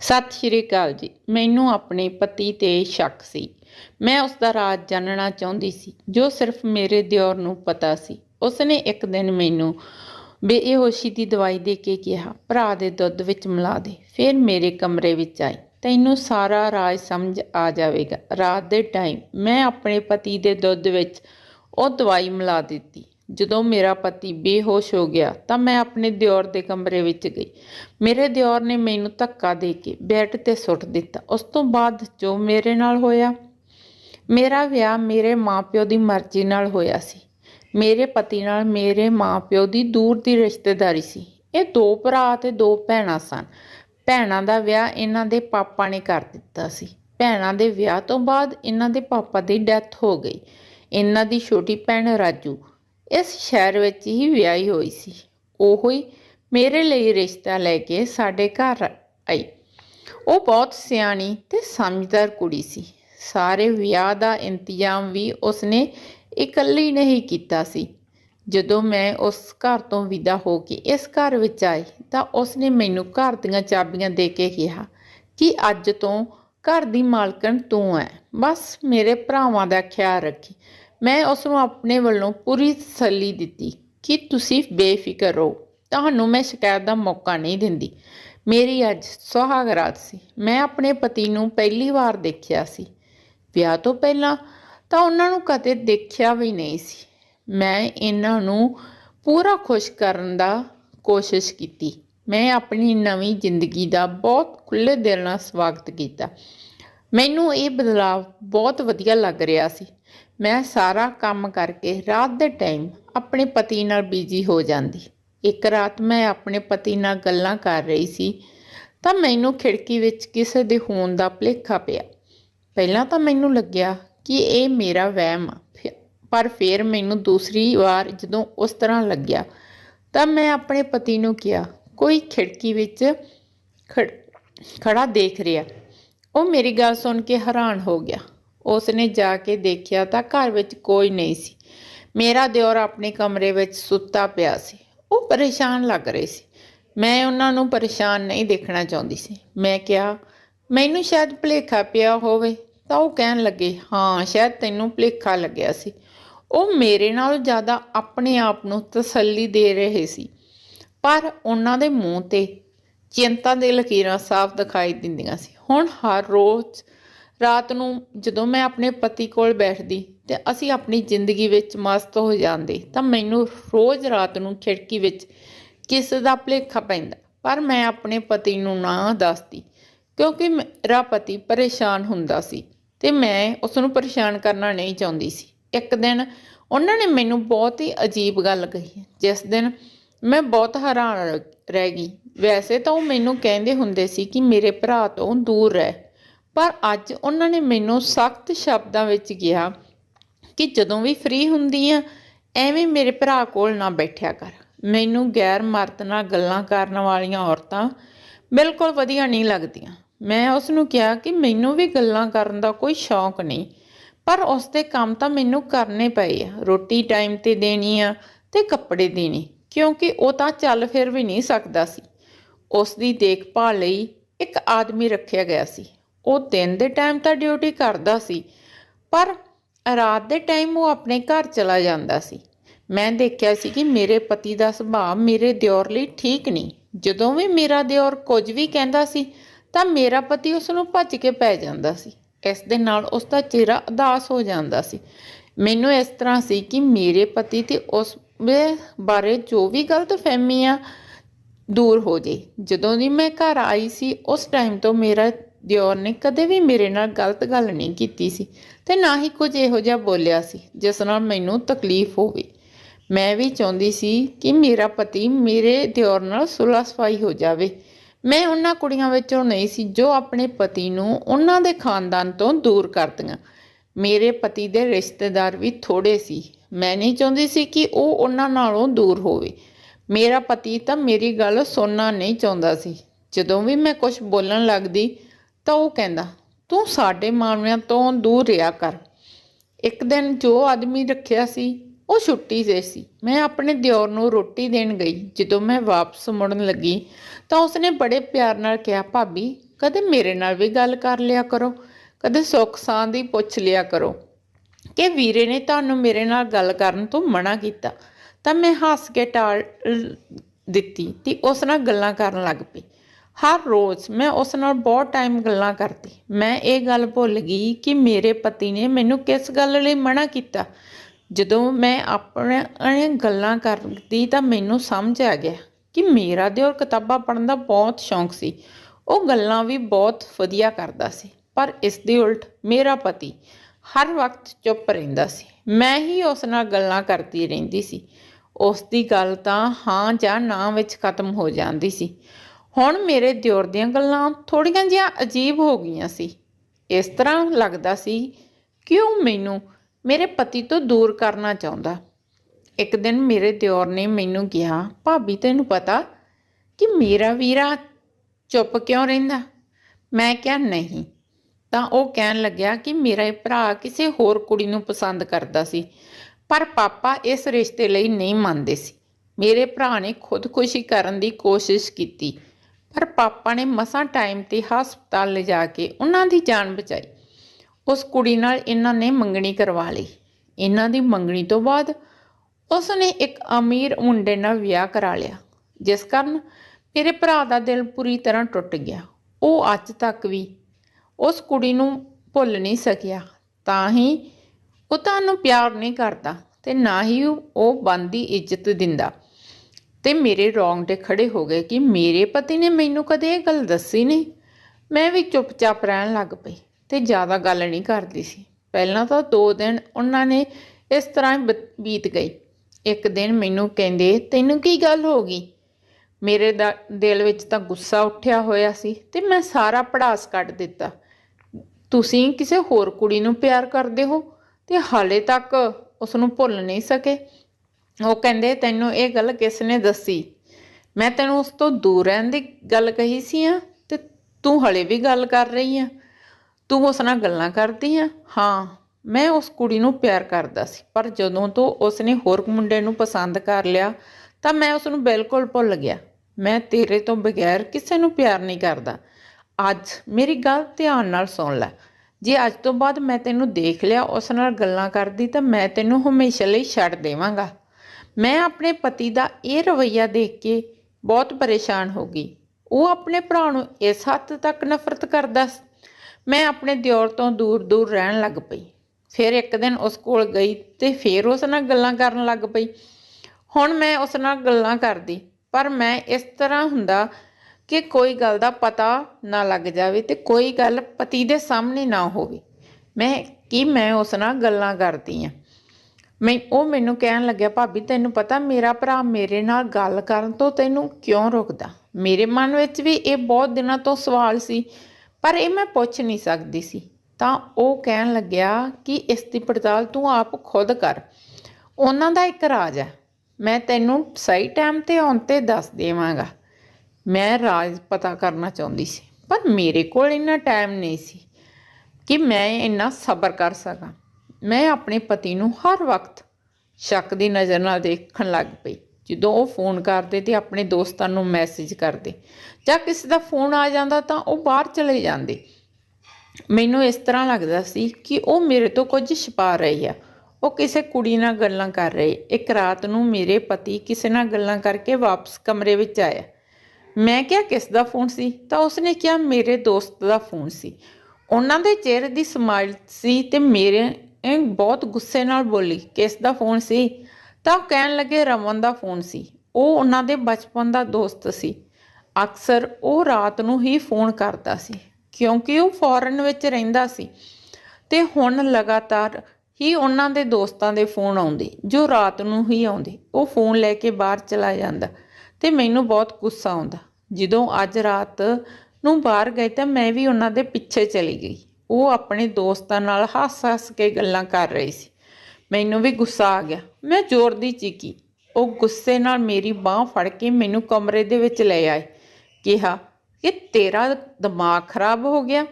ਸਤਿ ਸ਼੍ਰੀ ਅਕਾਲ ਜੀ। ਮੈਨੂੰ ਆਪਣੇ ਪਤੀ ਤੇ ਸ਼ੱਕ ਸੀ। ਮੈਂ ਉਸ ਦਾ ਰਾਜ਼ ਜਾਣਨਾ ਚਾਹੁੰਦੀ ਸੀ, ਜੋ ਸਿਰਫ ਮੇਰੇ ਦਿਓਰ ਨੂੰ ਪਤਾ ਸੀ। ਉਸਨੇ ਇੱਕ ਦਿਨ ਮੈਨੂੰ ਬੇਹੋਸ਼ੀ ਦੀ ਦਵਾਈ ਦੇ ਕੇ ਕਿਹਾ, ਭਰਾ ਦੇ ਦੁੱਧ ਵਿੱਚ ਮਿਲਾ ਦੇ। ਫਿਰ ਮੇਰੇ ਕਮਰੇ ਵਿੱਚ ਆਈ। ਤੈਨੂੰ ਸਾਰਾ ਰਾਜ਼ ਸਮਝ ਆ ਜਾਵੇਗਾ। ਰਾਤ ਦੇ ਟਾਈਮ ਮੈਂ ਆਪਣੇ ਪਤੀ ਦੇ ਦੁੱਧ ਵਿੱਚ ਉਹ ਦਵਾਈ ਮਿਲਾ ਦਿੱਤੀ। ਜਦੋਂ ਮੇਰਾ ਪਤੀ ਬੇਹੋਸ਼ ਹੋ ਗਿਆ ਤਾਂ ਮੈਂ ਆਪਣੇ ਦਿਓਰ ਦੇ ਕਮਰੇ ਵਿੱਚ ਗਈ। ਮੇਰੇ ਦਿਓਰ ਨੇ ਮੈਨੂੰ ਧੱਕਾ ਦੇ ਕੇ ਬੈੱਡ ਤੇ ਸੁੱਟ ਦਿੱਤਾ। ਉਸ ਤੋਂ ਬਾਅਦ ਜੋ ਮੇਰੇ ਨਾਲ ਹੋਇਆ? ਮੇਰਾ ਵਿਆਹ ਮੇਰੇ ਮਾਪਿਓ ਦੀ ਮਰਜ਼ੀ ਨਾਲ ਹੋਇਆ ਸੀ। ਮੇਰੇ ਪਤੀ ਨਾਲ ਮੇਰੇ ਮਾਪਿਓ ਦੀ ਦੂਰ ਦੀ ਰਿਸ਼ਤੇਦਾਰੀ ਸੀ। ਇਹ ਦੋ ਭਰਾ ਤੇ ਦੋ ਭੈਣਾਂ ਸਨ। ਭੈਣਾਂ ਦਾ ਵਿਆਹ ਇਹਨਾਂ ਦੇ ਪਾਪਾ ਨੇ ਕਰ ਦਿੱਤਾ ਸੀ। ਭੈਣਾਂ ਦੇ ਵਿਆਹ ਤੋਂ ਬਾਅਦ ਇਹਨਾਂ ਦੇ ਪਾਪਾ ਦੀ ਡੈਥ ਹੋ ਗਈ। ਇਹਨਾਂ ਦੀ ਛੋਟੀ ਭੈਣ ਰਾਜੂ ਇਸ ਸ਼ਹਿਰ ਵਿੱਚ ਹੀ ਵਿਆਹੀ ਹੋਈ ਸੀ। ਉਹ ਹੀ ਮੇਰੇ ਲਈ ਰਿਸ਼ਤਾ ਲੈ ਕੇ ਸਾਡੇ ਘਰ ਆਈ। ਉਹ ਬਹੁਤ ਸਿਆਣੀ ਤੇ ਸਮਝਦਾਰ ਕੁੜੀ ਸੀ। ਸਾਰੇ ਵਿਆਹ ਦਾ ਇੰਤਜ਼ਾਮ ਵੀ ਉਸਨੇ ਇਕੱਲੀ ਨਹੀਂ ਕੀਤਾ ਸੀ। ਜਦੋਂ ਮੈਂ ਉਸ ਘਰ ਤੋਂ ਵਿਦਾ ਹੋ ਕੇ ਇਸ ਘਰ ਵਿੱਚ ਆਈ ਤਾਂ ਉਸਨੇ ਮੈਨੂੰ ਘਰ ਦੀਆਂ ਚਾਬੀਆਂ ਦੇ ਕੇ ਕਿਹਾ ਕਿ ਅੱਜ ਤੋਂ ਘਰ ਦੀ ਮਾਲਕਣ ਤੂੰ ਹੈ ਬਸ ਮੇਰੇ ਭਰਾਵਾਂ ਦਾ ਖਿਆਲ ਰੱਖੀ। ਮੈਂ ਉਸ ਨੂੰ ਆਪਣੇ ਵੱਲੋਂ ਪੂਰੀ ਤਸੱਲੀ ਦਿੱਤੀ ਕਿ ਤੁਸੀਂ ਬੇਫਿਕਰ ਰਹੋ। ਤੁਹਾਨੂੰ ਮੈਂ ਸ਼ਿਕਾਇਤ ਦਾ ਮੌਕਾ ਨਹੀਂ ਦਿੰਦੀ। ਮੇਰੀ ਅੱਜ ਸੁਹਾਗ ਸੁਹਾਗਰਾਤ ਸੀ। ਮੈਂ ਆਪਣੇ ਪਤੀ ਨੂੰ ਪਹਿਲੀ ਵਾਰ ਦੇਖਿਆ ਸੀ। ਵਿਆਹ ਤੋਂ ਪਹਿਲਾਂ ਤਾਂ ਉਹਨਾਂ ਨੂੰ ਕਦੇ ਦੇਖਿਆ ਵੀ ਨਹੀਂ ਸੀ। ਮੈਂ ਇਹਨਾਂ ਨੂੰ ਪੂਰਾ ਖੁਸ਼ ਕਰਨ ਦਾ ਕੋਸ਼ਿਸ਼ ਕੀਤੀ। ਮੈਂ ਆਪਣੀ ਨਵੀਂ ਜ਼ਿੰਦਗੀ ਦਾ ਬਹੁਤ ਖੁੱਲ੍ਹੇ ਦਿਲ ਨਾਲ ਸਵਾਗਤ ਕੀਤਾ। ਮੈਨੂੰ ਇਹ ਬਦਲਾਅ ਬਹੁਤ ਵਧੀਆ ਲੱਗ ਰਿਹਾ ਸੀ। ਮੈਂ ਸਾਰਾ ਕੰਮ ਕਰਕੇ ਰਾਤ ਦੇ ਟਾਈਮ ਆਪਣੇ ਪਤੀ ਨਾਲ ਬਿਜ਼ੀ ਹੋ ਜਾਂਦੀ। ਇੱਕ ਰਾਤ ਮੈਂ ਆਪਣੇ ਪਤੀ ਨਾਲ ਗੱਲਾਂ ਕਰ ਰਹੀ ਸੀ, ਤਾਂ ਮੈਨੂੰ ਖਿੜਕੀ ਵਿੱਚ ਕਿਸੇ ਦੇ ਹੋਣ ਦਾ ਭੁਲੇਖਾ ਪਿਆ। ਪਹਿਲਾਂ ਤਾਂ ਮੈਨੂੰ ਲੱਗਿਆ ਕਿ ਇਹ ਮੇਰਾ ਵਹਿਮ ਆ ਫਿਰ- ਪਰ ਫਿਰ ਮੈਨੂੰ ਦੂਸਰੀ ਵਾਰ ਜਦੋਂ ਉਸ ਤਰ੍ਹਾਂ ਲੱਗਿਆ, ਤਾਂ ਮੈਂ ਆਪਣੇ ਪਤੀ ਨੂੰ ਕਿਹਾ, ਕੋਈ ਖਿੜਕੀ ਵਿੱਚ ਖੜ- ਖੜਾ ਦੇਖ ਰਿਹਾ। ਉਹ ਮੇਰੀ ਗੱਲ ਸੁਣ ਕੇ ਹੈਰਾਨ ਹੋ ਗਿਆ। ਉਸ ਨੇ ਜਾ ਕੇ ਦੇਖਿਆ ਤਾਂ ਘਰ ਵਿੱਚ ਕੋਈ ਨਹੀਂ ਸੀ। ਮੇਰਾ ਦਿਓਰ ਆਪਣੇ ਕਮਰੇ ਵਿੱਚ ਸੁੱਤਾ ਪਿਆ ਸੀ। ਉਹ ਪਰੇਸ਼ਾਨ ਲੱਗ ਰਹੇ ਸੀ। ਮੈਂ ਉਹਨਾਂ ਨੂੰ ਪਰੇਸ਼ਾਨ ਨਹੀਂ ਦੇਖਣਾ ਚਾਹੁੰਦੀ ਸੀ। ਮੈਂ ਕਿਹਾ, ਮੈਨੂੰ ਸ਼ਾਇਦ ਭੁਲੇਖਾ ਪਿਆ ਹੋਵੇ। ਤਾਂ ਉਹ ਕਹਿਣ ਲੱਗੇ, ਹਾਂ, ਸ਼ਾਇਦ ਤੈਨੂੰ ਭੁਲੇਖਾ ਲੱਗਿਆ ਸੀ। ਉਹ ਮੇਰੇ ਨਾਲੋਂ ਜ਼ਿਆਦਾ ਆਪਣੇ ਆਪ ਨੂੰ ਤਸੱਲੀ ਦੇ ਰਹੇ ਸੀ। ਪਰ ਉਹਨਾਂ ਦੇ ਮੂੰਹ ਤੇ ਚਿੰਤਾ ਦੇ ਲਕੀਰਾਂ ਸਾਫ਼ ਦਿਖਾਈ ਦਿੰਦੀਆਂ ਸੀ। ਹੁਣ ਹਰ ਰੋਜ਼ ਰਾਤ ਨੂੰ ਜਦੋਂ ਮੈਂ ਆਪਣੇ ਪਤੀ ਕੋਲ ਬੈਠਦੀ ਤੇ ਅਸੀਂ ਆਪਣੀ ਜ਼ਿੰਦਗੀ ਵਿੱਚ ਮਸਤ ਹੋ ਜਾਂਦੇ, ਤਾਂ ਮੈਨੂੰ ਰੋਜ਼ ਰਾਤ ਨੂੰ ਖਿੜਕੀ ਵਿੱਚ ਕਿਸ ਦਾ ਭੁਲੇਖਾ ਪੈਂਦਾ। ਪਰ ਮੈਂ ਆਪਣੇ ਪਤੀ ਨੂੰ ਨਾ ਦੱਸਦੀ, ਕਿਉਂਕਿ ਮੇਰਾ ਪਤੀ ਪਰੇਸ਼ਾਨ ਹੁੰਦਾ ਸੀ ਤੇ ਮੈਂ ਉਸ ਨੂੰ ਪਰੇਸ਼ਾਨ ਕਰਨਾ ਨਹੀਂ ਚਾਹੁੰਦੀ ਸੀ। ਇੱਕ ਦਿਨ ਉਹਨਾਂ ਨੇ ਮੈਨੂੰ ਬਹੁਤ ਹੀ ਅਜੀਬ ਗੱਲ ਕਹੀ, ਜਿਸ ਦਿਨ ਮੈਂ ਬਹੁਤ ਹੈਰਾਨ ਰਹਿ ਗਈ। ਵੈਸੇ ਤਾਂ ਉਹ ਮੈਨੂੰ ਕਹਿੰਦੇ ਹੁੰਦੇ ਸੀ ਕਿ ਮੇਰੇ ਭਰਾ ਤੋਂ ਦੂਰ ਰਹਿ। ਪਰ ਅੱਜ ਉਹਨਾਂ ਨੇ ਮੈਨੂੰ ਸਖਤ ਸ਼ਬਦਾਂ ਵਿੱਚ ਕਿਹਾ ਕਿ ਜਦੋਂ ਵੀ ਫ੍ਰੀ ਹੁੰਦੀ ਆ, ਐਵੇਂ ਮੇਰੇ ਭਰਾ ਕੋਲ ਨਾ ਬੈਠਿਆ ਕਰ। ਮੈਨੂੰ ਗੈਰ ਮਰਦ ਨਾਲ ਗੱਲਾਂ ਕਰਨ ਵਾਲੀਆਂ ਔਰਤਾਂ ਬਿਲਕੁਲ ਵਧੀਆ ਨਹੀਂ ਲੱਗਦੀਆਂ। ਮੈਂ ਉਸ ਨੂੰ ਕਿਹਾ ਕਿ ਮੈਨੂੰ ਵੀ ਗੱਲਾਂ ਕਰਨ ਦਾ ਕੋਈ ਸ਼ੌਂਕ ਨਹੀਂ, ਪਰ ਉਸ ਦੇ ਕੰਮ ਤਾਂ ਮੈਨੂੰ ਕਰਨੇ ਪਏ ਆ। ਰੋਟੀ ਟਾਈਮ ਤੇ ਦੇਣੀ ਆ ਤੇ ਕੱਪੜੇ ਦੇਣੇ, ਕਿਉਂਕਿ ਉਹ ਤਾਂ ਚੱਲ ਫਿਰ ਵੀ ਨਹੀਂ ਸਕਦਾ ਸੀ। ਉਸ ਦੀ ਦੇਖਭਾਲ ਲਈ ਇੱਕ ਆਦਮੀ ਰੱਖਿਆ ਗਿਆ ਸੀ। ਉਹ ਦਿਨ ਦੇ ਟਾਈਮ ਤਾਂ ਡਿਊਟੀ ਕਰਦਾ ਸੀ, ਪਰ ਰਾਤ ਦੇ ਟਾਈਮ ਉਹ ਆਪਣੇ ਘਰ ਚਲਾ ਜਾਂਦਾ ਸੀ। ਮੈਂ ਦੇਖਿਆ ਸੀ ਕਿ ਮੇਰੇ ਪਤੀ ਦਾ ਸੁਭਾਅ ਮੇਰੇ ਦਿਓਰ ਲਈ ਠੀਕ ਨਹੀਂ। ਜਦੋਂ ਵੀ ਮੇਰਾ ਦਿਓਰ ਕੁਝ ਵੀ ਕਹਿੰਦਾ ਸੀ, ਤਾਂ ਮੇਰਾ ਪਤੀ ਉਸ ਨੂੰ ਭੱਜ ਕੇ ਪੈ ਜਾਂਦਾ ਸੀ। ਇਸ ਦੇ ਨਾਲ ਉਸ ਦਾ ਚਿਹਰਾ ਉਦਾਸ ਹੋ ਜਾਂਦਾ ਸੀ। ਮੈਨੂੰ ਇਸ ਤਰ੍ਹਾਂ ਸੀ ਕਿ ਮੇਰੇ ਪਤੀ ਤੇ ਉਸ ਬਾਰੇ ਜੋ ਵੀ ਗਲਤ ਫਹਿਮੀ ਆ ਦੂਰ ਹੋ ਜੇ ਜਦੋਂ ਦੀ ਮੈਂ ਘਰ ਆਈ ਸੀ, ਉਸ ਟਾਈਮ ਤੋਂ ਮੇਰਾ ਦਿਓਰ ਨੇ ਕਦੇ ਵੀ ਮੇਰੇ ਨਾਲ ਗਲਤ ਗੱਲ ਨਹੀਂ ਕੀਤੀ ਸੀ ਤੇ ਨਾ ਹੀ ਕੁਝ ਇਹੋ ਜਿਹਾ ਬੋਲਿਆ ਸੀ, ਜਿਸ ਨਾਲ ਮੈਨੂੰ ਤਕਲੀਫ ਹੋਵੇ ਮੈਂ ਵੀ ਚਾਹੁੰਦੀ ਸੀ ਕਿ ਮੇਰਾ ਪਤੀ ਮੇਰੇ ਦਿਓਰ ਨਾਲ ਸੁਲਹ ਸਫ਼ਾਈ ਹੋ ਜਾਵੇ। ਮੈਂ ਉਹਨਾਂ ਕੁੜੀਆਂ ਵਿੱਚੋਂ ਨਹੀਂ ਸੀ ਜੋ ਆਪਣੇ ਪਤੀ ਨੂੰ ਉਹਨਾਂ ਦੇ ਖਾਨਦਾਨ ਤੋਂ ਦੂਰ ਕਰਦੀਆਂ। ਮੇਰੇ ਪਤੀ ਦੇ ਰਿਸ਼ਤੇਦਾਰ ਵੀ ਥੋੜੇ ਸੀ। ਮੈਂ ਨਹੀਂ ਚਾਹੁੰਦੀ ਸੀ ਕਿ ਉਹ ਉਹਨਾਂ ਨਾਲੋਂ ਦੂਰ ਹੋਵੇ। ਮੇਰਾ ਪਤੀ ਤਾਂ ਮੇਰੀ ਗੱਲ ਸੁਣਨਾ ਨਹੀਂ ਚਾਹੁੰਦਾ ਸੀ। ਜਦੋਂ ਵੀ ਮੈਂ ਕੁਝ ਬੋਲਣ ਲੱਗਦੀ ਤਾਂ ਉਹ ਕਹਿੰਦਾ, ਤੂੰ ਸਾਡੇ ਮਾਮਲਿਆਂ ਤੋਂ ਦੂਰ ਰਿਹਾ ਕਰ। ਇੱਕ ਦਿਨ ਜੋ ਆਦਮੀ ਰੱਖਿਆ ਸੀ, ਉਹ ਛੁੱਟੀ ਤੇ ਸੀ। ਮੈਂ ਆਪਣੇ ਦਿਓਰ ਨੂੰ ਰੋਟੀ ਦੇਣ ਗਈ। ਜਦੋਂ ਮੈਂ ਵਾਪਸ ਮੁੜਨ ਲੱਗੀ, ਤਾਂ ਉਸਨੇ ਬੜੇ ਪਿਆਰ ਨਾਲ ਕਿਹਾ, ਭਾਬੀ, ਕਦੇ ਮੇਰੇ ਨਾਲ ਵੀ ਗੱਲ ਕਰ ਲਿਆ ਕਰੋ। ਕਦੇ ਸੁੱਖ ਸਾਂ ਦੀ ਪੁੱਛ ਲਿਆ ਕਰੋ ਕਿ ਵੀਰੇ ਨੇ ਤੁਹਾਨੂੰ ਮੇਰੇ ਨਾਲ ਗੱਲ ਕਰਨ ਤੋਂ ਮਨਾ ਕੀਤਾ। ਤਾਂ ਮੈਂ ਹੱਸ ਕੇ ਟਾਲ ਦਿੱਤੀ ਤੇ ਉਸ ਨਾਲ ਗੱਲਾਂ ਕਰਨ ਲੱਗ ਪਈ। ਹਰ ਰੋਜ਼ ਮੈਂ ਉਸ ਨਾਲ ਬਹੁਤ ਟਾਈਮ ਗੱਲਾਂ ਕਰਦੀ। ਮੈਂ ਇਹ ਗੱਲ ਭੁੱਲ ਗਈ ਕਿ ਮੇਰੇ ਪਤੀ ਨੇ ਮੈਨੂੰ ਕਿਸ ਗੱਲ ਲਈ ਮਨਾ ਕੀਤਾ। ਜਦੋਂ ਮੈਂ ਆਪਣੇ ਗੱਲਾਂ ਕਰਦੀ ਤਾਂ ਮੈਨੂੰ ਸਮਝ ਆ ਗਿਆ ਕਿ ਮੇਰਾ ਦਿਓਰ ਕਿਤਾਬਾਂ ਪੜ੍ਹਨ ਦਾ ਬਹੁਤ ਸ਼ੌਂਕ ਸੀ। ਉਹ ਗੱਲਾਂ ਵੀ ਬਹੁਤ ਵਧੀਆ ਕਰਦਾ ਸੀ, ਪਰ ਇਸ ਦੇ ਉਲਟ ਮੇਰਾ ਪਤੀ ਹਰ ਵਕਤ ਚੁੱਪ ਰਹਿੰਦਾ ਸੀ। ਮੈਂ ਹੀ ਉਸ ਨਾਲ ਗੱਲਾਂ ਕਰਦੀ ਰਹਿੰਦੀ ਸੀ। ਉਸ ਦੀ ਗੱਲ ਤਾਂ ਹਾਂ ਜਾਂ ਨਾ ਵਿੱਚ ਖਤਮ ਹੋ ਜਾਂਦੀ ਸੀ। ਹੁਣ ਮੇਰੇ ਦਿਓਰ ਦੀਆਂ ਗੱਲਾਂ ਥੋੜੀਆਂ ਜਿਹੀਆਂ ਅਜੀਬ ਹੋ ਗਈਆਂ ਸੀ। ਇਸ ਤਰ੍ਹਾਂ ਲੱਗਦਾ ਸੀ ਕਿ ਉਹ ਮੈਨੂੰ ਮੇਰੇ ਪਤੀ ਤੋਂ ਦੂਰ ਕਰਨਾ ਚਾਹੁੰਦਾ? ਇੱਕ ਦਿਨ ਮੇਰੇ ਦਿਓਰ ਨੇ ਮੈਨੂੰ ਕਿਹਾ, ਭਾਬੀ, ਤੈਨੂੰ ਪਤਾ ਕਿ ਮੇਰਾ ਵੀਰਾ ਚੁੱਪ ਕਿਉਂ ਰਹਿੰਦਾ? ਮੈਂ ਕਿਹਾ, ਨਹੀਂ। ਤਾਂ ਉਹ ਕਹਿਣ ਲੱਗਿਆ ਕਿ ਮੇਰਾ ਇਹ ਭਰਾ ਕਿਸੇ ਹੋਰ ਕੁੜੀ ਨੂੰ ਪਸੰਦ ਕਰਦਾ ਸੀ, ਪਰ ਪਾਪਾ ਇਸ ਰਿਸ਼ਤੇ ਲਈ ਨਹੀਂ ਮੰਨਦੇ ਸੀ। ਮੇਰੇ ਭਰਾ ਨੇ ਖੁਦਕੁਸ਼ੀ ਕਰਨ ਦੀ ਕੋਸ਼ਿਸ਼ ਕੀਤੀ। ਪਰ ਪਾਪਾ ਨੇ ਮਸਾਂ ਟਾਈਮ ਤੇ ਹਸਪਤਾਲ ਲਿਜਾ ਕੇ ਉਹਨਾਂ ਦੀ ਜਾਨ ਬਚਾਈ। ਉਸ ਕੁੜੀ ਨਾਲ ਇਹਨਾਂ ਨੇ ਮੰਗਣੀ ਕਰਵਾ ਲਈ। ਇਹਨਾਂ ਦੀ ਮੰਗਣੀ ਤੋਂ ਬਾਅਦ ਉਸ ਨੇ ਇੱਕ ਅਮੀਰ ਮੁੰਡੇ ਨਾਲ ਵਿਆਹ ਕਰਾ ਲਿਆ, ਜਿਸ ਕਾਰਨ ਮੇਰੇ ਭਰਾ ਦਾ ਦਿਲ ਪੂਰੀ ਤਰ੍ਹਾਂ ਟੁੱਟ ਗਿਆ। ਉਹ ਅੱਜ ਤੱਕ ਵੀ ਉਸ ਕੁੜੀ ਨੂੰ ਭੁੱਲ ਨਹੀਂ ਸਕਿਆ, ਤਾਂ ਹੀ ਉਹ ਤੁਹਾਨੂੰ ਪਿਆਰ ਨਹੀਂ ਕਰਦਾ ਤੇ ਨਾ ਹੀ ਉਹ ਬੰਦੀ ਇੱਜ਼ਤ ਦਿੰਦਾ। ਤੇ ਮੇਰੇ ਰੋਂਗਟੇ ਖੜੇ ਹੋ ਗਏ ਕਿ ਮੇਰੇ ਪਤੀ ਨੇ ਮੈਨੂੰ ਕਦੇ ਇਹ ਗੱਲ ਦੱਸੀ ਨਹੀਂ। ਮੈਂ ਵੀ ਚੁੱਪਚਾਪ ਰਹਿਣ ਲੱਗ ਪਈ ਤੇ ਜ਼ਿਆਦਾ ਗੱਲ ਨਹੀਂ ਕਰਦੀ ਸੀ। ਪਹਿਲਾਂ ਤਾਂ 2 ਦਿਨ ਉਹਨਾਂ ਨੇ ਇਸ ਤਰ੍ਹਾਂ ਬੀਤ ਗਈ। ਇੱਕ ਦਿਨ ਮੈਨੂੰ ਕਹਿੰਦੇ, ਤੈਨੂੰ ਕੀ ਗੱਲ ਹੋ ਗਈ? ਮੇਰੇ ਦਾ, ਦਿਲ ਵਿੱਚ ਤਾਂ ਗੁੱਸਾ ਉੱਠਿਆ ਹੋਇਆ ਸੀ ਤੇ ਮੈਂ ਸਾਰਾ ਪੜਾਸ ਕੱਢ ਦਿੱਤਾ। ਤੁਸੀਂ ਕਿਸੇ ਹੋਰ ਕੁੜੀ ਨੂੰ ਪਿਆਰ ਕਰਦੇ ਹੋ? ਤੇ ਹਾਲੇ ਤੱਕ ਉਸ ਨੂੰ ਭੁੱਲ ਨਹੀਂ ਸਕੇ। ਉਹ ਕਹਿੰਦੇ, ਤੈਨੂੰ ਇਹ ਗੱਲ ਕਿਸ ਨੇ ਦੱਸੀ? ਮੈਂ ਤੈਨੂੰ ਉਸ ਤੋਂ ਦੂਰ ਰਹਿਣ ਦੀ ਗੱਲ ਕਹੀ ਸੀ ਆ, ਤੇ ਤੂੰ ਹਲੇ ਵੀ ਗੱਲ ਕਰ ਰਹੀ ਆ। ਤੂੰ ਉਸ ਨਾਲ ਗੱਲਾਂ ਕਰਦੀ ਆ? ਹਾਂ, ਮੈਂ ਉਸ ਕੁੜੀ ਨੂੰ ਪਿਆਰ ਕਰਦਾ ਸੀ, ਪਰ ਜਦੋਂ ਤੋਂ ਉਸ ਨੇ ਹੋਰ ਮੁੰਡੇ ਨੂੰ ਪਸੰਦ ਕਰ ਲਿਆ, ਤਾਂ ਮੈਂ ਉਸ ਨੂੰ ਬਿਲਕੁਲ ਭੁੱਲ ਗਿਆ। ਮੈਂ ਤੇਰੇ ਤੋਂ ਬਗੈਰ ਕਿਸੇ ਨੂੰ ਪਿਆਰ ਨਹੀਂ ਕਰਦਾ। ਅੱਜ ਮੇਰੀ ਗੱਲ ਧਿਆਨ ਨਾਲ ਸੁਣ ਲੈ। ਜੇ ਅੱਜ ਤੋਂ ਬਾਅਦ ਮੈਂ ਤੈਨੂੰ ਦੇਖ ਲਿਆ, ਉਸ ਨਾਲ ਗੱਲਾਂ ਕਰਦੀ, ਤਾਂ ਮੈਂ ਤੈਨੂੰ ਹਮੇਸ਼ਾ ਲਈ ਛੱਡ ਦੇਵਾਂਗਾ। ਮੈਂ ਆਪਣੇ ਪਤੀ ਦਾ ਇਹ ਰਵਈਆ ਦੇਖ ਕੇ ਬਹੁਤ ਪਰੇਸ਼ਾਨ ਹੋ ਗਈ। ਉਹ ਆਪਣੇ ਭਰਾ ਨੂੰ ਇਸ ਹੱਦ ਤੱਕ ਨਫ਼ਰਤ ਕਰਦਾ ਮੈਂ ਆਪਣੇ ਦਿਓਰ ਤੋਂ ਦੂਰ-ਦੂਰ ਰਹਿਣ ਲੱਗ ਪਈ। ਫਿਰ ਇੱਕ ਦਿਨ ਉਸ ਕੋਲ ਗਈ ਤੇ ਫਿਰ ਉਸ ਨਾਲ ਗੱਲਾਂ ਕਰਨ ਲੱਗ ਪਈ। ਹੁਣ ਮੈਂ ਉਸ ਨਾਲ ਗੱਲਾਂ ਕਰਦੀ, ਪਰ ਮੈਂ ਇਸ ਤਰ੍ਹਾਂ ਹੁੰਦਾ ਕਿ ਕੋਈ ਗੱਲ ਦਾ ਪਤਾ ਨਾ ਲੱਗ ਜਾਵੇ ਤੇ ਕੋਈ ਗੱਲ ਪਤੀ ਦੇ ਸਾਹਮਣੇ ਨਾ ਹੋਵੇ। ਮੈਂ ਕੀ ਮੈਂ ਉਸ ਨਾਲ ਗੱਲਾਂ ਕਰਦੀ ਆ? ਮੈਂ ਉਹ ਮੈਨੂੰ ਕਹਿਣ ਲੱਗਿਆ, ਭਾਬੀ, ਤੈਨੂੰ ਪਤਾ ਮੇਰਾ ਭਰਾ ਮੇਰੇ ਨਾਲ ਗੱਲ ਕਰਨ ਤੋਂ ਤੈਨੂੰ ਕਿਉਂ ਰੋਕਦਾ? ਮੇਰੇ ਮਨ ਵਿੱਚ ਵੀ ਇਹ ਬਹੁਤ ਦਿਨਾਂ ਤੋਂ ਸਵਾਲ ਸੀ, ਪਰ ਇਹ ਮੈਂ ਪੁੱਛ ਨਹੀਂ ਸਕਦੀ ਸੀ। ਤਾਂ ਉਹ ਕਹਿਣ ਲੱਗਿਆ ਕਿ ਇਸ ਦੀ ਪੜਤਾਲ ਤੂੰ ਆਪ ਖੁਦ ਕਰ। ਉਹਨਾਂ ਦਾ ਇੱਕ ਰਾਜ ਹੈ। ਮੈਂ ਤੈਨੂੰ ਸਹੀ ਟਾਈਮ ਤੇ ਆਉਣ ਤੇ ਦੱਸ ਦੇਵਾਂਗਾ। ਮੈਂ ਰਾਜ ਪਤਾ ਕਰਨਾ ਚਾਹੁੰਦੀ ਸੀ, ਪਰ ਮੇਰੇ ਕੋਲ ਇੰਨਾ ਟਾਈਮ ਨਹੀਂ ਸੀ ਕਿ ਮੈਂ ਇੰਨਾ ਸਬਰ ਕਰ ਸਕਾਂ। ਮੈਂ ਆਪਣੇ ਪਤੀ ਨੂੰ ਹਰ ਵਕਤ ਸ਼ੱਕ ਦੀ ਨਜ਼ਰ ਨਾਲ ਦੇਖਣ ਲੱਗ ਪਈ। ਜਦੋਂ ਉਹ ਫੋਨ ਕਰਦੇ ਤੇ ਆਪਣੇ ਦੋਸਤਾਂ ਨੂੰ ਮੈਸੇਜ ਕਰਦੇ, ਜਾਂ ਕਿਸੇ ਦਾ ਫੋਨ ਆ ਜਾਂਦਾ ਤਾਂ ਉਹ ਬਾਹਰ ਚਲੇ ਜਾਂਦੇ। ਮੈਨੂੰ ਇਸ ਤਰ੍ਹਾਂ ਲੱਗਦਾ ਸੀ ਕਿ ਉਹ ਮੇਰੇ ਤੋਂ ਕੁਝ ਛੁਪਾ ਰਹੀ ਆ। ਉਹ ਕਿਸੇ ਕੁੜੀ ਨਾਲ ਗੱਲਾਂ ਕਰ ਰਹੀ। ਇੱਕ ਰਾਤ ਨੂੰ ਮੇਰੇ ਪਤੀ ਕਿਸੇ ਨਾਲ ਗੱਲਾਂ ਕਰਕੇ ਵਾਪਸ ਕਮਰੇ ਵਿੱਚ ਆਇਆ। ਮੈਂ ਕਿਹਾ, ਕਿਸ ਦਾ ਫੋਨ ਸੀ? ਤਾਂ ਉਸਨੇ ਕਿਹਾ, ਮੇਰੇ ਦੋਸਤ ਦਾ ਫੋਨ ਸੀ। ਉਹਨਾਂ ਦੇ ਚਿਹਰੇ ਦੀ ਸਮਾਈਲ ਸੀ ਤੇ ਮੇਰੇ ਇਹ ਬਹੁਤ ਗੁੱਸੇ ਨਾਲ ਬੋਲੀ, ਕਿਸ ਦਾ ਫੋਨ ਸੀ? ਤਾਂ ਕਹਿਣ ਲੱਗੇ ਰਮਨ ਦਾ ਫੋਨ ਸੀ। ਉਹ ਉਹਨਾਂ ਦੇ ਬਚਪਨ ਦਾ ਦੋਸਤ ਸੀ। ਅਕਸਰ ਉਹ ਰਾਤ ਨੂੰ ਹੀ ਫੋਨ ਕਰਦਾ ਸੀ, ਕਿਉਂਕਿ ਉਹ ਫੋਰਨ ਵਿੱਚ ਰਹਿੰਦਾ ਸੀ। ਤੇ ਹੁਣ ਲਗਾਤਾਰ ਹੀ ਉਹਨਾਂ ਦੇ ਦੋਸਤਾਂ ਦੇ ਫੋਨ ਆਉਂਦੇ, ਜੋ ਰਾਤ ਨੂੰ ਹੀ ਆਉਂਦੇ। ਉਹ ਫੋਨ ਲੈ ਕੇ ਬਾਹਰ ਚਲਾ ਜਾਂਦਾ ਤੇ ਮੈਨੂੰ ਬਹੁਤ ਗੁੱਸਾ ਆਉਂਦਾ। ਜਦੋਂ ਅੱਜ ਰਾਤ ਨੂੰ ਬਾਹਰ ਗਏ ਤਾਂ ਮੈਂ ਵੀ ਉਹਨਾਂ ਦੇ ਪਿੱਛੇ ਚਲੀ ਗਈ। ਉਹ ਆਪਣੇ ਦੋਸਤਾਂ ਨਾਲ ਹੱਸ-ਹੱਸ ਕੇ ਗੱਲਾਂ ਕਰ ਰਹੀ ਸੀ। ਮੈਨੂੰ ਵੀ ਗੁੱਸਾ ਆ ਗਿਆ। ਮੈਂ ਜ਼ੋਰ ਦੀ ਚੀਕੀ ਉਹ ਗੁੱਸੇ ਨਾਲ ਮੇਰੀ ਬਾਹ ਫੜ ਕੇ ਮੈਨੂੰ ਕਮਰੇ ਦੇ ਵਿੱਚ ਲੈ ਆਏ। ਕਿਹਾ ਕਿ ਤੇਰਾ ਦਿਮਾਗ ਖਰਾਬ ਹੋ ਗਿਆ?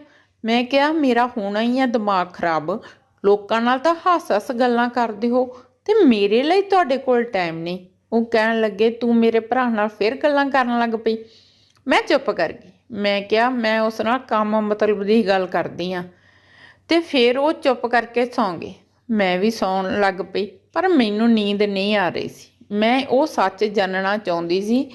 ਮੈਂ ਕਿਹਾ, ਮੇਰਾ ਹੋਣਾ ਹੀ ਆ ਦਿਮਾਗ ਖਰਾਬ। ਲੋਕਾਂ ਨਾਲ ਤਾਂ ਹੱਸ-ਹੱਸ ਗੱਲਾਂ ਕਰਦੇ ਹੋ ਤੇ ਮੇਰੇ ਲਈ ਤੁਹਾਡੇ ਕੋਲ ਟਾਈਮ ਨਹੀਂ। ਉਹ ਕਹਿਣ ਲੱਗੇ, ਤੂੰ ਮੇਰੇ ਭਰਾ ਨਾਲ ਫੇਰ ਗੱਲਾਂ ਕਰਨ ਲੱਗ ਪਈ? ਮੈਂ ਚੁੱਪ ਕਰ ਗਈ। ਮੈਂ ਕਿਹਾ, ਮੈਂ ਉਸ ਨਾਲ ਕੰਮ ਮਤਲਬ ਦੀ ਗੱਲ ਕਰਦੀ ਆ ਤੇ ਫਿਰ ਉਹ ਚੁੱਪ ਕਰਕੇ ਸੌਂ ਗਏ ਮੈਂ ਵੀ ਸੌਣ ਲੱਗ ਪਈ, ਪਰ ਮੈਨੂੰ ਨੀਂਦ ਨਹੀਂ ਆ ਰਹੀ ਸੀ। ਮੈਂ ਉਹ ਸੱਚ ਜਾਣਨਾ ਚਾਹੁੰਦੀ ਸੀ,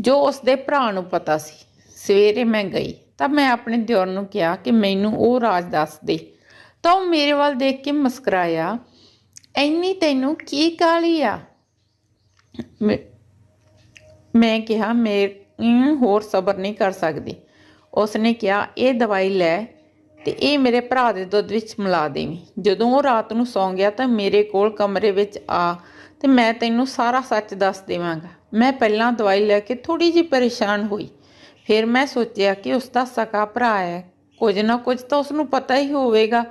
ਜੋ ਉਸ ਦੇ ਭਰਾ ਨੂੰ ਪਤਾ ਸੀ। ਸਵੇਰੇ ਮੈਂ ਗਈ, ਤਾਂ ਮੈਂ ਆਪਣੇ ਦਿਓਰ ਨੂੰ ਕਿਹਾ ਕਿ ਮੈਨੂੰ ਉਹ ਰਾਜ ਦੱਸ ਦੇ। ਤਾਂ ਉਹ ਮੇਰੇ ਵੱਲ ਦੇਖ ਕੇ ਮੁਸਕਰਾਇਆ, ਐਨੀ ਤੈਨੂੰ ਕੀ ਕਾਲੀ ਆ? ਮੈਂ- ਕਿਹਾ ਕਿਹਾ ਮੈਂ ਹੋਰ ਸਬਰ ਨਹੀਂ ਕਰ ਸਕਦੀ। ਉਸਨੇ ਕਿਹਾ, ਇਹ ਦਵਾਈ ਲੈ ਤੇ ਇਹ ਮੇਰੇ ਭਰਾ ਦੇ ਦੁੱਧ ਵਿੱਚ ਮਿਲਾ ਦੇਵੀਂ। ਜਦੋਂ ਉਹ ਰਾਤ ਨੂੰ ਸੌਂ ਗਿਆ ਤਾਂ ਮੇਰੇ ਕੋਲ ਕਮਰੇ ਵਿੱਚ ਆ ਤੇ ਮੈਂ ਤੈਨੂੰ ਸਾਰਾ ਸੱਚ ਦੱਸ ਦੇਵਾਂਗਾ। ਮੈਂ ਪਹਿਲਾਂ ਦਵਾਈ ਲੈ ਕੇ ਥੋੜੀ ਜਿਹੀ ਪਰੇਸ਼ਾਨ ਹੋਈ। ਫਿਰ ਮੈਂ ਸੋਚਿਆ ਕਿ ਉਸ ਦਾ ਸਕਾ ਭਰਾ ਹੈ। ਕੁਝ ਨਾ ਕੁਝ ਤਾਂ ਉਸ ਨੂੰ ਪਤਾ ਹੀ ਹੋਵੇਗਾ।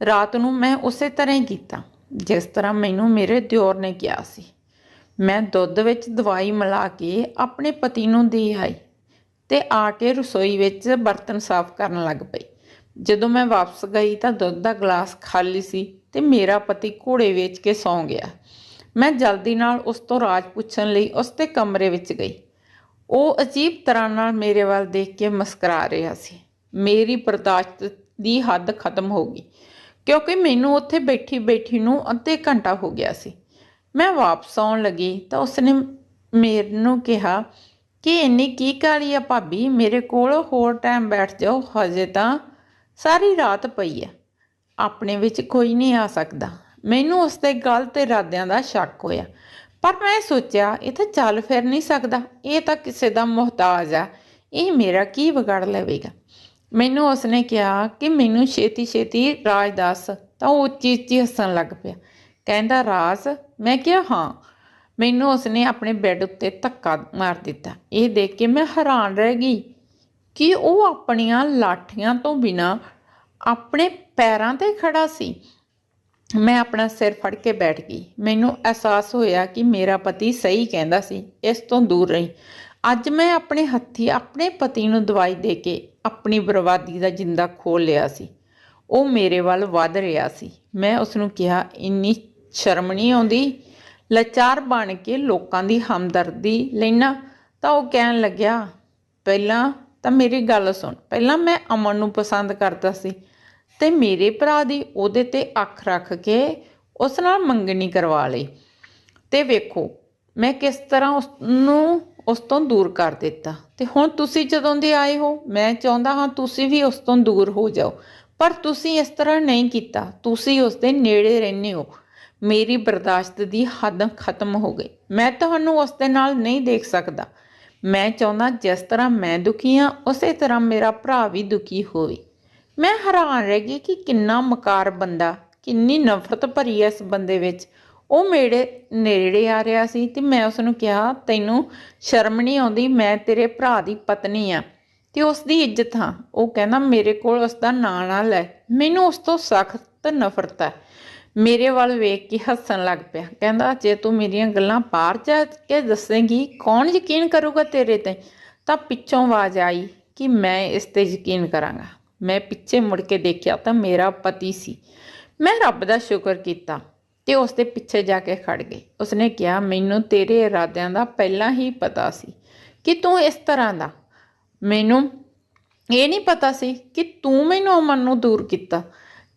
ਰਾਤ ਨੂੰ ਮੈਂ ਉਸੇ ਤਰ੍ਹਾਂ ਹੀ ਕੀਤਾ, ਜਿਸ ਤਰ੍ਹਾਂ ਮੈਨੂੰ ਮੇਰੇ ਦਿਓਰ ਨੇ ਕਿਹਾ ਸੀ। ਮੈਂ ਦੁੱਧ ਵਿੱਚ ਦਵਾਈ ਮਿਲਾ ਕੇ ਆਪਣੇ ਪਤੀ ਨੂੰ ਦੇ ਆਈ ਤੇ ਆ ਕੇ ਰਸੋਈ ਵਿੱਚ ਬਰਤਨ ਸਾਫ਼ ਕਰਨ ਲੱਗ ਪਈ। ਜਦੋਂ ਮੈਂ ਵਾਪਸ ਗਈ ਤਾਂ ਦੁੱਧ ਦਾ ਗਲਾਸ ਖਾਲੀ ਸੀ ਤੇ ਮੇਰਾ ਪਤੀ ਘੋੜੇ ਵੇਚ ਕੇ ਸੌਂ ਗਿਆ। ਮੈਂ ਜਲਦੀ ਨਾਲ ਉਸ ਤੋਂ ਰਾਜ ਪੁੱਛਣ ਲਈ ਉਸ ਦੇ ਕਮਰੇ ਵਿੱਚ ਗਈ। ਉਹ ਅਜੀਬ ਤਰ੍ਹਾਂ ਨਾਲ ਮੇਰੇ ਵੱਲ ਦੇਖ ਕੇ ਮੁਸਕਰਾ ਰਿਹਾ ਸੀ। ਮੇਰੀ ਬਰਦਾਸ਼ਤ ਦੀ ਹੱਦ ਖਤਮ ਹੋ ਗਈ, ਕਿਉਂਕਿ ਮੈਨੂੰ ਉੱਥੇ ਬੈਠੀ ਬੈਠੀ ਨੂੰ ਅੱਧੇ ਘੰਟਾ ਹੋ ਗਿਆ ਸੀ। ਮੈਂ ਵਾਪਸ ਆਉਣ ਲੱਗੀ ਤਾਂ ਉਸਨੇ ਮੈਨੂੰ ਕਿਹਾ ਕਿ ਇੰਨੀ ਕੀ ਕਾਲੀ ਆ ਭਾਬੀ, ਮੇਰੇ ਕੋਲ ਹੋਰ ਟਾਈਮ ਬੈਠ ਜਾਓ, ਹਜੇ ਤਾਂ ਸਾਰੀ ਰਾਤ ਪਈ ਆ। ਆਪਣੇ ਵਿੱਚ ਕੋਈ ਨਹੀਂ ਆ ਸਕਦਾ। ਮੈਨੂੰ ਉਸ ਦੇ ਗਲਤ ਇਰਾਦਿਆਂ ਦਾ ਸ਼ੱਕ ਹੋਇਆ। ਪਰ ਮੈਂ ਸੋਚਿਆ, ਇਹ ਤਾਂ ਚੱਲ ਫਿਰ ਨਹੀਂ ਸਕਦਾ। ਇਹ ਤਾਂ ਕਿਸੇ ਦਾ ਮੁਹਤਾਜ ਆ। ਇਹ ਮੇਰਾ ਕੀ ਵਿਗੜ ਲਵੇਗਾ? ਮੈਨੂੰ ਉਸਨੇ ਕਿਹਾ ਕਿ ਮੈਨੂੰ ਛੇਤੀ ਛੇਤੀ ਰਾਜ ਦੱਸ। ਤਾਂ ਉਹ ਉੱਚੀ ਉੱਚੀ ਹੱਸਣ ਲੱਗ ਪਿਆ। ਕਹਿੰਦਾ, ਰਾਜ ਮੈਂ ਕਿਹਾ, ਹਾਂ। ਮੈਨੂੰ ਉਸਨੇ ਆਪਣੇ ਬੈੱਡ ਉੱਤੇ ਧੱਕਾ ਮਾਰ ਦਿੱਤਾ। ਇਹ ਦੇਖ ਕੇ ਮੈਂ ਹੈਰਾਨ ਰਹਿ ਗਈ ਕਿ ਉਹ ਆਪਣੀਆਂ ਲਾਠੀਆਂ ਤੋਂ ਬਿਨਾ ਆਪਣੇ ਪੈਰਾਂ ਤੇ ਖੜਾ ਸੀ। ਮੈਂ ਆਪਣਾ ਸਿਰ ਫੜ ਕੇ ਬੈਠ ਗਈ। ਮੈਨੂੰ ਅਹਿਸਾਸ ਹੋਇਆ ਕਿ ਮੇਰਾ ਪਤੀ ਸਹੀ ਕਹਿੰਦਾ ਸੀ, ਇਸ ਤੋਂ ਦੂਰ ਰਹੀ। ਅੱਜ ਮੈਂ ਆਪਣੇ ਹੱਥੀ ਆਪਣੇ ਪਤੀ ਨੂੰ ਦਵਾਈ ਦੇ ਕੇ ਆਪਣੀ ਬਰਬਾਦੀ ਦਾ ਜਿੰਦਾ ਖੋਲ ਲਿਆ ਸੀ। ਉਹ ਮੇਰੇ ਵੱਲ ਵੱਧ ਰਿਹਾ ਸੀ। ਮੈਂ ਉਸ ਨੂੰ ਕਿਹਾ, ਇੰਨੀ ਸ਼ਰਮ ਨਹੀਂ ਆਉਂਦੀ। ਲਾਚਾਰ ਬਣ ਕੇ ਲੋਕਾਂ ਦੀ ਹਮਦਰਦੀ ਲੈਣਾ ਤਾਂ ਉਹ ਕਹਿਣ ਲੱਗਿਆ, ਪਹਿਲਾਂ ਤਾਂ ਮੇਰੀ ਗੱਲ ਸੁਣ। ਪਹਿਲਾਂ ਮੈਂ ਅਮਨ ਨੂੰ ਪਸੰਦ ਕਰਦਾ ਸੀ ਤੇ ਮੇਰੇ ਭਰਾ ਦੀ ਉਹਦੇ ਤੇ ਅੱਖ ਰੱਖ ਕੇ ਉਸ ਨਾਲ ਮੰਗਣੀ ਕਰਵਾ ਲਈ। ਤੇ ਵੇਖੋ, ਮੈਂ ਕਿਸ ਤਰ੍ਹਾਂ ਉਸ ਨੂੰ ਉਸ ਤੋਂ ਦੂਰ ਕਰ ਦਿੱਤਾ। ਤੇ ਹੁਣ ਤੁਸੀਂ ਜਦੋਂ ਦੇ ਆਏ ਹੋ, ਮੈਂ ਚਾਹੁੰਦਾ ਹਾਂ ਤੁਸੀਂ ਵੀ ਉਸ ਤੋਂ ਦੂਰ ਹੋ ਜਾਓ। ਪਰ ਤੁਸੀਂ ਇਸ ਤਰ੍ਹਾਂ ਨਹੀਂ ਕੀਤਾ। ਤੁਸੀਂ ਉਸ ਦੇ ਨੇੜੇ ਰਹਿੰਦੇ ਹੋ। ਮੇਰੀ ਬਰਦਾਸ਼ਤ ਦੀ ਹੱਦ ਖਤਮ ਹੋ ਗਈ। ਮੈਂ ਤੁਹਾਨੂੰ ਉਸ ਦੇ ਨਾਲ ਨਹੀਂ ਦੇਖ ਸਕਦਾ। ਮੈਂ ਚਾਹੁੰਦਾ ਜਿਸ ਤਰ੍ਹਾਂ ਮੈਂ ਦੁਖੀ ਹਾਂ, ਉਸੇ ਤਰ੍ਹਾਂ ਮੇਰਾ ਭਰਾ ਵੀ ਦੁਖੀ ਹੋਵੇ। ਮੈਂ ਹੈਰਾਨ ਰਹਿ ਗਈ ਕਿ ਕਿੰਨਾ ਮਕਾਰ ਬੰਦਾ, ਕਿੰਨੀ ਨਫ਼ਰਤ ਭਰੀ ਐ ਇਸ ਬੰਦੇ ਵਿੱਚ। ਉਹ ਮੇਰੇ ਨੇੜੇ ਆ ਰਿਹਾ ਸੀ ਤੇ ਮੈਂ ਉਸ ਨੂੰ ਕਿਹਾ, ਤੈਨੂੰ ਸ਼ਰਮ ਨਹੀਂ ਆਉਂਦੀ? ਮੈਂ ਤੇਰੇ ਭਰਾ ਦੀ ਪਤਨੀ ਆ ਤੇ ਉਸ ਦੀ ਇੱਜ਼ਤ ਹਾਂ ਉਹ ਕਹਿੰਦਾ, ਮੇਰੇ ਕੋਲ ਉਸ ਦਾ ਨਾਂ ਨਾ ਲੈ। ਮੈਨੂੰ ਉਸ ਤੋਂ ਸਖਤ ਨਫ਼ਰਤ ਹੈ ਮੇਰੇ ਵੱਲ ਵੇਖ ਕੇ ਹੱਸਣ ਲੱਗ ਪਿਆ। ਕਹਿੰਦਾ, ਜੇ ਤੂੰ ਮੇਰੀਆਂ ਗੱਲਾਂ ਬਾਹਰ ਜਾ ਕੇ ਦੱਸੇਂਗੀ, ਕੌਣ ਯਕੀਨ ਕਰੂਗਾ ਤੇਰੇ ਤੇ? ਤਾਂ ਪਿੱਛੋਂ ਆਵਾਜ਼ ਆਈ ਕਿ ਮੈਂ ਇਸ ਤੇ ਯਕੀਨ ਕਰਾਂਗਾ। ਮੈਂ ਪਿੱਛੇ ਮੁੜ ਕੇ ਦੇਖਿਆ ਤਾਂ ਮੇਰਾ ਪਤੀ ਸੀ। ਮੈਂ ਰੱਬ ਦਾ ਸ਼ੁਕਰ ਕੀਤਾ ਤੇ ਉਸ ਦੇ ਪਿੱਛੇ ਜਾ ਕੇ ਖੜ ਗਈ। ਉਸਨੇ ਕਿਹਾ, ਮੈਨੂੰ ਤੇਰੇ ਇਰਾਦਿਆਂ ਦਾ ਪਹਿਲਾਂ ਹੀ ਪਤਾ ਸੀ ਕਿ ਤੂੰ ਇਸ ਤਰ੍ਹਾਂ ਦਾ। ਮੈਨੂੰ ਇਹ ਨਹੀਂ ਪਤਾ ਸੀ ਕਿ ਤੂੰ ਮੈਨੂੰ ਅਮਨ ਨੂੰ ਦੂਰ ਕੀਤਾ।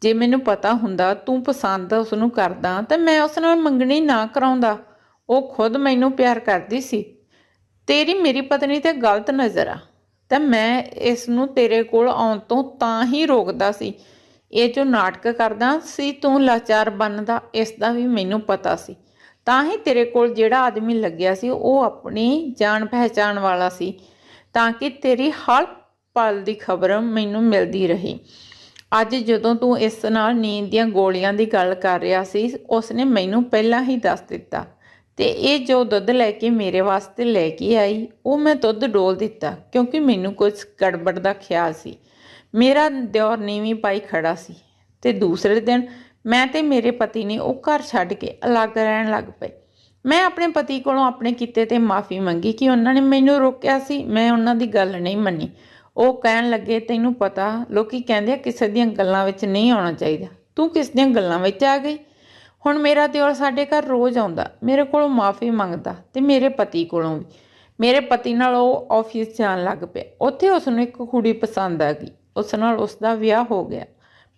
ਜੇ ਮੈਨੂੰ ਪਤਾ ਹੁੰਦਾ ਤੂੰ ਪਸੰਦ ਉਸ ਨੂੰ ਕਰਦਾ ਤਾਂ ਮੈਂ ਉਸ ਨਾਲ ਮੰਗਣੀ ਨਾ ਕਰਾਉਂਦਾ। ਉਹ ਖੁਦ ਮੈਨੂੰ ਪਿਆਰ ਕਰਦੀ ਸੀ। ਤੇਰੀ ਮੇਰੀ ਪਤਨੀ ਤੇ ਗਲਤ ਨਜ਼ਰ ਆ। ਤਾਂ ਮੈਂ ਇਸ ਨੂੰ ਤੇਰੇ ਕੋਲ ਆਉਣ ਤੋਂ ਤਾਂ ਹੀ ਰੋਕਦਾ ਸੀ। ਇਹ ਜੋ ਨਾਟਕ ਕਰਦਾ ਸੀ ਤੂੰ ਲਾਚਾਰ ਬਣਦਾ ਇਸ ਦਾ ਵੀ ਮੈਨੂੰ ਪਤਾ ਸੀ। ਤਾਂ ਹੀ ਤੇਰੇ ਕੋਲ ਜਿਹੜਾ ਆਦਮੀ ਲੱਗਿਆ ਸੀ, ਉਹ ਆਪਣੀ ਜਾਣ ਪਹਿਚਾਣ ਵਾਲਾ ਸੀ। ਤਾਂ ਕਿ ਤੇਰੀ ਹਰ ਪਲ ਦੀ ਖਬਰ ਮੈਨੂੰ ਮਿਲਦੀ ਰਹੀ। ਅੱਜ ਜਦੋਂ ਤੂੰ ਇਸ ਨਾਲ ਨੀਂਦ ਦੀਆਂ ਗੋਲੀਆਂ ਦੀ ਗੱਲ ਕਰ ਰਿਹਾ ਸੀ, ਉਸਨੇ ਮੈਨੂੰ ਪਹਿਲਾਂ ਹੀ ਦੱਸ ਦਿੱਤਾ। ਤੇ ਇਹ ਜੋ ਦੁੱਧ ਲੈ ਕੇ ਮੇਰੇ ਵਾਸਤੇ ਲੈ ਕੇ ਆਈ, ਉਹ ਮੈਂ ਦੁੱਧ ਡੋਲ ਦਿੱਤਾ, ਕਿਉਂਕਿ ਮੈਨੂੰ ਕੁਝ ਗੜਬੜ ਦਾ ਖਿਆਲ ਸੀ। ਮੇਰਾ ਦਿਓਰ ਨੀਵੀਂ ਪਾਈ ਖੜਾ ਸੀ। ਤੇ ਦੂਸਰੇ ਦਿਨ ਮੈਂ ਤੇ ਮੇਰੇ ਪਤੀ ਨੇ ਉਹ ਘਰ ਛੱਡ ਕੇ ਅਲੱਗ ਰਹਿਣ ਲੱਗ ਪਏ। ਮੈਂ ਆਪਣੇ ਪਤੀ ਕੋਲੋਂ ਆਪਣੇ ਕੀਤੇ ਤੇ ਮਾਫੀ ਮੰਗੀ ਕਿ ਉਹਨਾਂ ਨੇ ਮੈਨੂੰ ਰੋਕਿਆ ਸੀ, ਮੈਂ ਉਹਨਾਂ ਦੀ ਗੱਲ ਨਹੀਂ ਮੰਨੀ। ਉਹ ਕਹਿਣ ਲੱਗੇ, ਤੈਨੂੰ ਪਤਾ, ਲੋਕੀ ਕਹਿੰਦੇ ਆ ਕਿਸੇ ਦੀਆਂ ਗੱਲਾਂ ਵਿੱਚ ਨਹੀਂ ਆਉਣਾ ਚਾਹੀਦਾ। ਤੂੰ ਕਿਸ ਦੀਆਂ ਗੱਲਾਂ ਵਿੱਚ ਆ ਗਈ? ਹੁਣ ਮੇਰਾ ਦਿਓਰ ਸਾਡੇ ਘਰ ਰੋਜ਼ ਆਉਂਦਾ। ਮੇਰੇ ਕੋਲੋਂ ਮਾਫੀ ਮੰਗਦਾ ਤੇ ਮੇਰੇ ਪਤੀ ਕੋਲੋਂ ਵੀ। ਮੇਰੇ ਪਤੀ ਨਾਲ ਉਹ ਆਫਿਸ ਜਾਣ ਲੱਗ ਪਿਆ। ਉੱਥੇ ਉਸ ਨੂੰ ਇੱਕ ਕੁੜੀ ਪਸੰਦ ਆ ਗਈ। ਉਸ ਨਾਲ ਉਸ ਦਾ ਵਿਆਹ ਹੋ ਗਿਆ।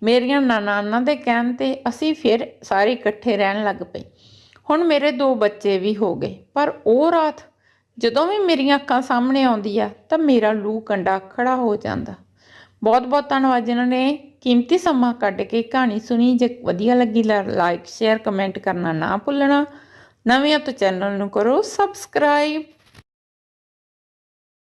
ਮੇਰੀਆਂ ਨਾਨਾਨਾਂ ਦੇ ਕਹਿਣ ਤੇ ਅਸੀਂ ਫਿਰ ਸਾਰੇ ਇਕੱਠੇ ਰਹਿਣ ਲੱਗ ਪਏ। ਹੁਣ ਮੇਰੇ ਦੋ ਬੱਚੇ ਵੀ ਹੋ ਗਏ। ਪਰ ਉਹ ਰਾਤ ਜਦੋਂ ਵੀ ਮੇਰੀਆਂ ਅੱਖਾਂ ਸਾਹਮਣੇ ਆਉਂਦੀ ਆ, ਤਾਂ ਮੇਰਾ ਲੂ ਕੰਡਾ ਖੜਾ ਹੋ ਜਾਂਦਾ। ਬਹੁਤ ਬਹੁਤ ਧੰਨਵਾਦ ਜਿਨ੍ਹਾਂ ਨੇ ਕੀਮਤੀ ਸਮਾਂ ਕੱਢ ਕੇ ਕਹਾਣੀ ਸੁਣੀ। ਜੇ ਵਧੀਆ ਲੱਗੀ ਲਾਈਕ ਸ਼ੇਅਰ ਕਮੈਂਟ ਕਰਨਾ ਨਾ ਭੁੱਲਣਾ। ਨਵੇਂ ਤੋਂ ਚੈਨਲ ਨੂੰ ਕਰੋ ਸਬਸਕ੍ਰਾਈਬ